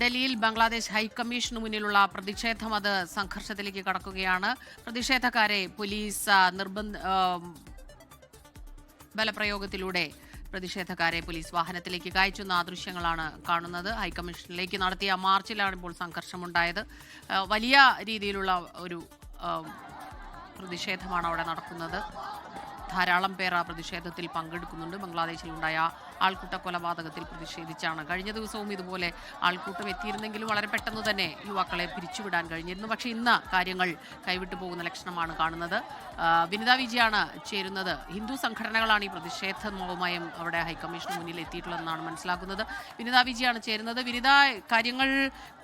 ഡൽഹിയിൽ ബംഗ്ലാദേശ് ഹൈക്കമ്മീഷന് മുന്നിലുള്ള പ്രതിഷേധം അത് സംഘർഷത്തിലേക്ക് കടക്കുകയാണ്. പ്രതിഷേധക്കാരെ പോലീസ് നിർബന്ധ ബലപ്രയോഗത്തിലൂടെ പ്രതിഷേധക്കാരെ പോലീസ് വാഹനത്തിലേക്ക് കയറ്റുന്ന ദൃശ്യങ്ങളാണ് കാണുന്നത്. ഹൈക്കമ്മീഷനിലേക്ക് നടത്തിയ മാർച്ചിലാണ് ഇപ്പോൾ സംഘർഷമുണ്ടായത്. വലിയ രീതിയിലുള്ള ഒരു പ്രതിഷേധമാണ് അവിടെ നടക്കുന്നത്. ധാരാളം പേർ ആ പ്രതിഷേധത്തിൽ പങ്കെടുക്കുന്നുണ്ട്. ബംഗ്ലാദേശിലുണ്ടായ ആൾക്കൂട്ട കൊലപാതകത്തിൽ പ്രതിഷേധിച്ചാണ്. കഴിഞ്ഞ ദിവസവും ഇതുപോലെ ആൾക്കൂട്ടം എത്തിയിരുന്നെങ്കിലും വളരെ പെട്ടെന്ന് തന്നെ യുവാക്കളെ പിരിച്ചുവിടാൻ കഴിഞ്ഞിരുന്നു. പക്ഷേ ഇന്ന് കാര്യങ്ങൾ കൈവിട്ടു പോകുന്ന ലക്ഷണമാണ് കാണുന്നത്. വിനിതാ വിജയാണ് ചേരുന്നത്. ഹിന്ദു സംഘടനകളാണ് ഈ പ്രതിഷേധവുമായും അവിടെ ഹൈക്കമ്മീഷന് മുന്നിൽ എത്തിയിട്ടുള്ളതെന്നാണ് മനസ്സിലാക്കുന്നത് വിനിത വിജയാണ് ചേരുന്നത്. വിനിത കാര്യങ്ങൾ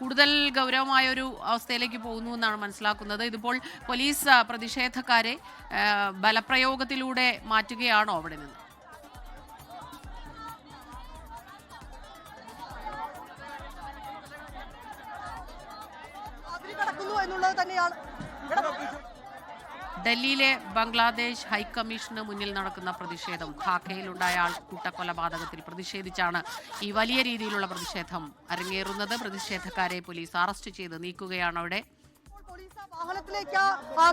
കൂടുതൽ ഗൗരവമായ ഒരു അവസ്ഥയിലേക്ക് പോകുന്നു എന്നാണ് മനസ്സിലാക്കുന്നത്. ഇതിപ്പോൾ പോലീസ് പ്രതിഷേധക്കാരെ ആ, ബലപ്രയോഗത്തിലൂടെ മാറ്റുകയാണോ അവിടെ നിന്ന്? എന്നുള്ളത് തന്നെയാണ്. ഡൽഹിയിലെ ബംഗ്ലാദേശ് ഹൈക്കമ്മീഷന് മുന്നിൽ നടക്കുന്ന പ്രതിഷേധം. ധാക്കയിലുണ്ടായ ആൾക്കൂട്ട കൊലപാതകത്തിൽ പ്രതിഷേധിച്ചാണ് ഈ വലിയ രീതിയിലുള്ള പ്രതിഷേധം അരങ്ങേറുന്നത്. പ്രതിഷേധക്കാരെ പോലീസ് അറസ്റ്റ് ചെയ്ത് നീക്കുകയാണ് അവിടെ. പോലീസ് വാഹനത്തിലേക്ക്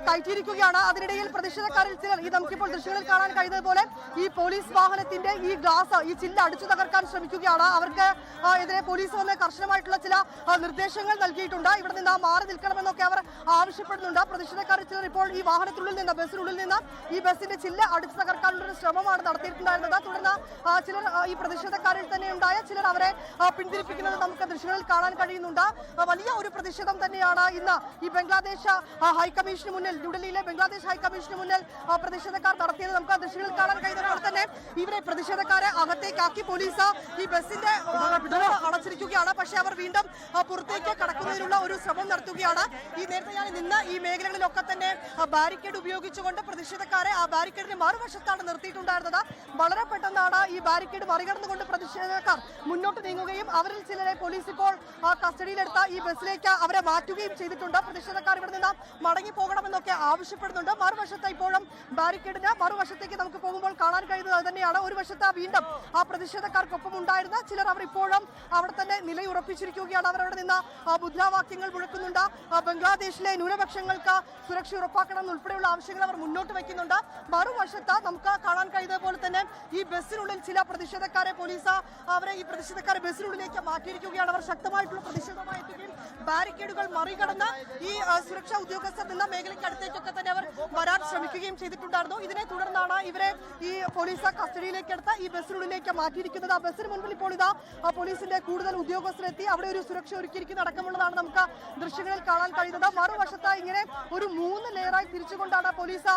കയറ്റിയിരിക്കുകയാണ്. അതിനിടയിൽ പ്രതിഷേധക്കാരിൽ ചിലർ ഈ നമുക്കിപ്പോൾ ദൃശ്യങ്ങളിൽ കാണാൻ കഴിയുന്നത് പോലെ ഈ പോലീസ് വാഹനത്തിന്റെ ഈ ഗ്ലാസ് ഈ ചില്ല അടിച്ചു തകർക്കാൻ ശ്രമിക്കുകയാണ്. അവർക്ക് എതിരെ പോലീസ് വന്ന് കർശനമായിട്ടുള്ള ചില നിർദ്ദേശങ്ങൾ നൽകിയിട്ടുണ്ട്. ഇവിടെ നിന്ന് മാറി നിൽക്കണമെന്നൊക്കെ അവർ ആവശ്യപ്പെടുന്നുണ്ട്. പ്രതിഷേധക്കാരിൽ ചിലർ ഇപ്പോൾ ഈ വാഹനത്തിനുള്ളിൽ നിന്ന് ബസ്സിനുള്ളിൽ നിന്ന് ഈ ബസ്സിന്റെ ചില്ല അടിച്ചു തകർക്കാനുള്ള ഒരു ശ്രമമാണ് നടത്തിയിട്ടുണ്ടായിരുന്നത്. തുടർന്ന് ചിലർ ഈ പ്രതിഷേധക്കാരിൽ തന്നെ ഉണ്ടായ ചിലർ അവരെ പിന്തിരിപ്പിക്കുന്നത് നമുക്ക് ദൃശ്യങ്ങളിൽ കാണാൻ കഴിയുന്നുണ്ട്. വലിയ ഒരു പ്രതിഷേധം തന്നെയാണ് ഇന്ന് ഈ ബംഗ്ലാദേശ് ആ, ഹൈക്കമ്മീഷന് മുന്നിൽ ന്യൂഡൽഹിയിലെ ബംഗ്ലാദേശ് ഹൈക്കമ്മീഷന് മുന്നിൽ പ്രതിഷേധക്കാർ നടത്തിയത് നമുക്ക് ദൃശ്യങ്ങൾ ദൃശ്യങ്ങളിൽ കാണാൻ കഴിയുന്നതിനാൽ തന്നെ. ഇവരെ പ്രതിഷേധക്കാരെ അകത്തേക്കാക്കി പോലീസ് ഈ ബസിന്റെ അടച്ചിരിക്കുകയാണ്. പക്ഷെ അവർ വീണ്ടും പുറത്തേക്ക് കടക്കുന്നതിനുള്ള ഒരു ശ്രമം നടത്തുകയാണ്. ഈ നേരത്തെ ഞാൻ നിന്ന് ഈ മേഖലകളിലൊക്കെ തന്നെ ബാരിക്കേഡ് ഉപയോഗിച്ചുകൊണ്ട് പ്രതിഷേധക്കാരെ ആ ബാരിക്കേഡിന് മറുവശത്താണ് നിർത്തിയിട്ടുണ്ടായിരുന്നത്. വളരെ പെട്ടെന്നാണ് ഈ ബാരിക്കേഡ് മറികടന്നുകൊണ്ട് പ്രതിഷേധക്കാർ മുന്നോട്ട് നീങ്ങുകയും അവരിൽ ചിലരെ പോലീസ് ഇപ്പോൾ കസ്റ്റഡിയിലെടുത്ത ഈ ബസ്സിലേക്ക് അവരെ മാറ്റുകയും ചെയ്തിട്ടുണ്ട്. പ്രതിഷേധക്കാർ ഇവിടെ നിന്ന് മടങ്ങി പോകണമെന്നൊക്കെ ആവശ്യപ്പെടുന്നുണ്ട്. മറുവശത്ത് ഇപ്പോഴും ബാരിക്കേഡിന് മറുവശത്തേക്ക് നമുക്ക് പോകുമ്പോൾ കാണാൻ കഴിയുന്നത് തന്നെയാണ്. ഒരു വശത്ത് വീണ്ടും ആ പ്രതിഷേധക്കാർക്കൊപ്പം ഉണ്ടായിരുന്ന ചിലർ അവർ ഇപ്പോഴും അവിടെ തന്നെ നിലയുറപ്പിച്ചിരിക്കുകയാണ്. അവർ അവിടെ നിന്ന് മുദ്രാവാക്യങ്ങൾ മുഴക്കുന്നുണ്ട്. ബംഗ്ലാദേശിലെ ന്യൂനപക്ഷങ്ങൾക്ക് സുരക്ഷ ഉറപ്പാക്കണം ഉൾപ്പെടെയുള്ള ആവശ്യങ്ങൾ അവർ മുന്നോട്ട് വയ്ക്കുന്നുണ്ട്. മറുവശത്ത് നമുക്ക് കാണാൻ കഴിയുന്നത് പോലെ തന്നെ ഈ ബസ്സിനുള്ളിൽ ചില പ്രതിഷേധക്കാരെ പോലീസ് അവരെ ഈ പ്രതിഷേധക്കാരെ ബസ്സിനുള്ളിലേക്ക് മാറ്റിയിരിക്കുകയാണ്. അവർ ശക്തമായിട്ടുള്ള പ്രതിഷേധമായി ബാരിക്കേഡുകൾ മറികടന്ന് ഈ സുരക്ഷാ ഉദ്യോഗസ്ഥർ നിന്ന മേഖലയ്ക്ക് അടുത്തേക്കൊക്കെ തന്നെ അവർ വരാൻ ശ്രമിക്കുകയും ചെയ്തിട്ടുണ്ടായിരുന്നു. ഇതിനെ തുടർന്നാണ് ഇവരെ ഈ പോലീസ് കസ്റ്റഡിയിലേക്ക് എടുത്ത ഈ ബസ്സിനുള്ളിലേക്ക് മാറ്റിയിരിക്കുന്നത്. ആ ബസ്സിന് മുൻപിൽ ഇപ്പോൾ ഇതാ ആ, പോലീസിന്റെ കൂടുതൽ ഉദ്യോഗസ്ഥരെത്തി. അവിടെ ഒരു സുരക്ഷ ഒരുക്കിയിരിക്കുന്ന അടക്കമുള്ളതാണ് നമുക്ക് ദൃശ്യങ്ങളിൽ കാണാൻ കഴിയുന്നത്. മറുവശത്ത് ഇങ്ങനെ ഒരു മൂന്ന് ലെയറായി തിരിച്ചുകൊണ്ടാണ് പോലീസ്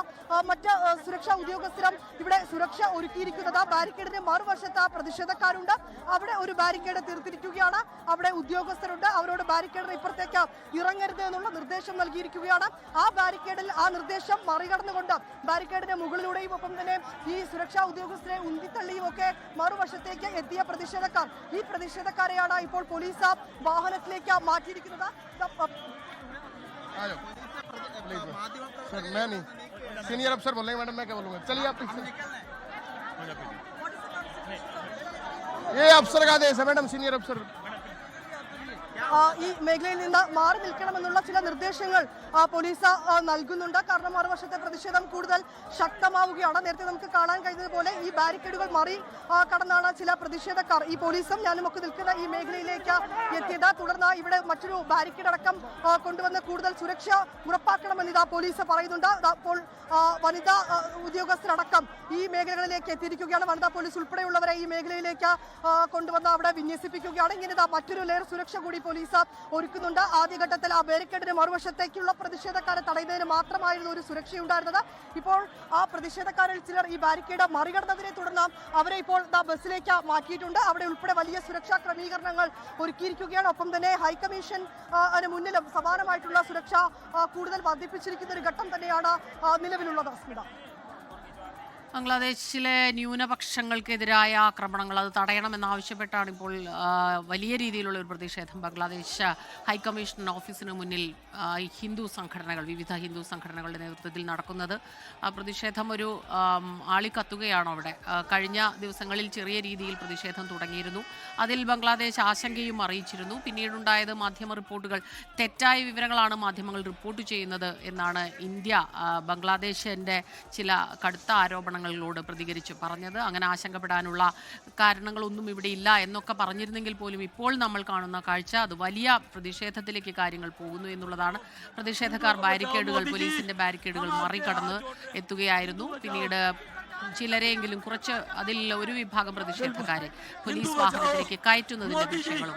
മറ്റ് സുരക്ഷാ ഉദ്യോഗസ്ഥരും ഇവിടെ സുരക്ഷ ഒരുക്കിയിരിക്കുന്നത്. ബാരിക്കേഡിന്റെ മറുവശത്ത് പ്രതിഷേധക്കാരുണ്ട്. അവിടെ ഒരു ബാരിക്കേഡ് തീർത്തിരിക്കുകയാണ്. അവിടെ ഉദ്യോഗസ്ഥരുണ്ട്. അവരോട് ബാരിക്കേഡിന് ഇപ്പുറത്തേക്ക് ഇറങ്ങരുത് എന്നുള്ള നിർദ്ദേശം നൽകിയിരിക്കുകയാണ് ആ ബാരിക്കേഡിൽ ആ നിർദ്ദേശം മറികടന്നുകൊണ്ട് ബാരിക്കേഡിന്റെ മുകളിലൂടെയും ഒപ്പം തന്നെ ഈ സുരക്ഷാ ഉദ്യോഗസ്ഥരെ ഉന്തിത്തള്ളിയും ഒക്കെ മറുവശത്തേക്ക് എത്തിയ പ്രതിഷേധക്കാർ ഈ പ്രതിഷേധക്കാരെയാണ് ഇപ്പോൾ പോലീസ് വാഹനത്തിലേക്ക് മാറ്റിയിരിക്കുന്നത് ദാ, പ- आ जाओ प्लीज सर मैं नहीं सीनियर अफसर बोलेंगे मैडम मैं क्या बोलूँगा चलिए आप पीछे ये अफसर का आदेश है मैडम सीनियर अफसर ആ, ഈ മേഖലയിൽ നിന്ന് മാറി നിൽക്കണമെന്നുള്ള ചില നിർദ്ദേശങ്ങൾ പോലീസ് നൽകുന്നുണ്ട്. കാരണം മറുവശത്തെ പ്രതിഷേധം കൂടുതൽ ശക്തമാവുകയാണ്. നേരത്തെ നമുക്ക് കാണാൻ കഴിഞ്ഞതുപോലെ പോലെ ഈ ബാരിക്കേഡുകൾ മറി കടന്നാണ് ചില പ്രതിഷേധക്കാർ ഈ പോലീസും ഞാനും ഒക്കെ നിൽക്കുന്ന ഈ മേഖലയിലേക്ക് എത്തിയത്. തുടർന്ന് ഇവിടെ മറ്റൊരു ബാരിക്കേഡ് അടക്കം കൊണ്ടുവന്ന് കൂടുതൽ സുരക്ഷ ഉറപ്പാക്കണമെന്ന് ഇതാ പോലീസ് പറയുന്നുണ്ട്. അപ്പോൾ വനിതാ ഉദ്യോഗസ്ഥരടക്കം ഈ മേഖലകളിലേക്ക് എത്തിയിരിക്കുകയാണ്. വനിതാ പോലീസ് ഉൾപ്പെടെയുള്ളവരെ ഈ മേഖലയിലേക്ക് കൊണ്ടുവന്ന് അവിടെ വിന്യസിപ്പിക്കുകയാണ്. ഇങ്ങനെ മറ്റൊരു ലെയർ സുരക്ഷ കൂടി പോലീസ് ഒരുക്കുന്നുണ്ട്. ആദ്യഘട്ടത്തിൽ ആ ബാരിക്കേഡിന് മറുവശത്തേക്കുള്ള പ്രതിഷേധക്കാരെ തടയുന്നതിന് മാത്രമായിരുന്നു ഒരു സുരക്ഷയുണ്ടായിരുന്നത്. ഇപ്പോൾ ആ പ്രതിഷേധക്കാരിൽ ചിലർ ഈ ബാരിക്കേഡ് മറികടന്നതിനെ തുടർന്ന് അവരെ ഇപ്പോൾ ദാ ബസ്സിലേക്ക് മാറ്റിയിട്ടുണ്ട്. അവിടെ ഉൾപ്പെടെ വലിയ സുരക്ഷാ ക്രമീകരണങ്ങൾ ഒരുക്കിയിരിക്കുകയാണ്. ഒപ്പം തന്നെ ഹൈക്കമ്മീഷൻ അതിന് മുന്നിലും സമാനമായിട്ടുള്ള സുരക്ഷ കൂടുതൽ വർദ്ധിപ്പിച്ചിരിക്കുന്ന ഒരു ഘട്ടം തന്നെയാണ് നിലവിലുള്ളത് സ്മിത ബംഗ്ലാദേശിലെ ന്യൂനപക്ഷങ്ങൾക്കെതിരായ ആക്രമണങ്ങൾ അത് തടയണമെന്നാവശ്യപ്പെട്ടാണ് ഇപ്പോൾ വലിയ രീതിയിലുള്ള ഒരു പ്രതിഷേധം ബംഗ്ലാദേശ് ഹൈക്കമ്മീഷൻ ഓഫീസിന് മുന്നിൽ ഹിന്ദു സംഘടനകൾ വിവിധ ഹിന്ദു സംഘടനകളുടെ നേതൃത്വത്തിൽ നടക്കുന്നത്. ആ പ്രതിഷേധം ഒരു ആളിക്കത്തുകയാണോ അവിടെ. കഴിഞ്ഞ ദിവസങ്ങളിൽ ചെറിയ രീതിയിൽ പ്രതിഷേധം തുടങ്ങിയിരുന്നു. അതിൽ ബംഗ്ലാദേശ് ആശങ്കയും അറിയിച്ചിരുന്നു. പിന്നീടുണ്ടായത് മാധ്യമ റിപ്പോർട്ടുകൾ. തെറ്റായ വിവരങ്ങളാണ് മാധ്യമങ്ങൾ റിപ്പോർട്ട് ചെയ്യുന്നത് എന്നാണ് ഇന്ത്യ ബംഗ്ലാദേശിന്റെ ചില കടുത്ത ആരോപണങ്ങളോട് പ്രതികരിച്ച് പറഞ്ഞത്. അങ്ങനെ ആശങ്കപ്പെടാനുള്ള കാരണങ്ങളൊന്നും ഇവിടെ ഇല്ല എന്നൊക്കെ പറഞ്ഞിരുന്നെങ്കിൽ പോലും ഇപ്പോൾ നമ്മൾ കാണുന്ന കാഴ്ച അത് വലിയ പ്രതിഷേധത്തിലേക്ക് കാര്യങ്ങൾ പോകുന്നു എന്നുള്ളതാണ്. പ്രതിഷേധക്കാർ ബാരിക്കേഡുകൾ പോലീസിന്റെ ബാരിക്കേഡുകൾ മറികടന്ന് എത്തുകയായിരുന്നു. പിന്നീട് ചിലരെയെങ്കിലും കുറച്ച് അതിൽ ഒരു വിഭാഗം പ്രതിഷേധക്കാരെ പോലീസ് വാഹനത്തിലേക്ക് കയറ്റുന്നതിന്റെ ദൃശ്യങ്ങളും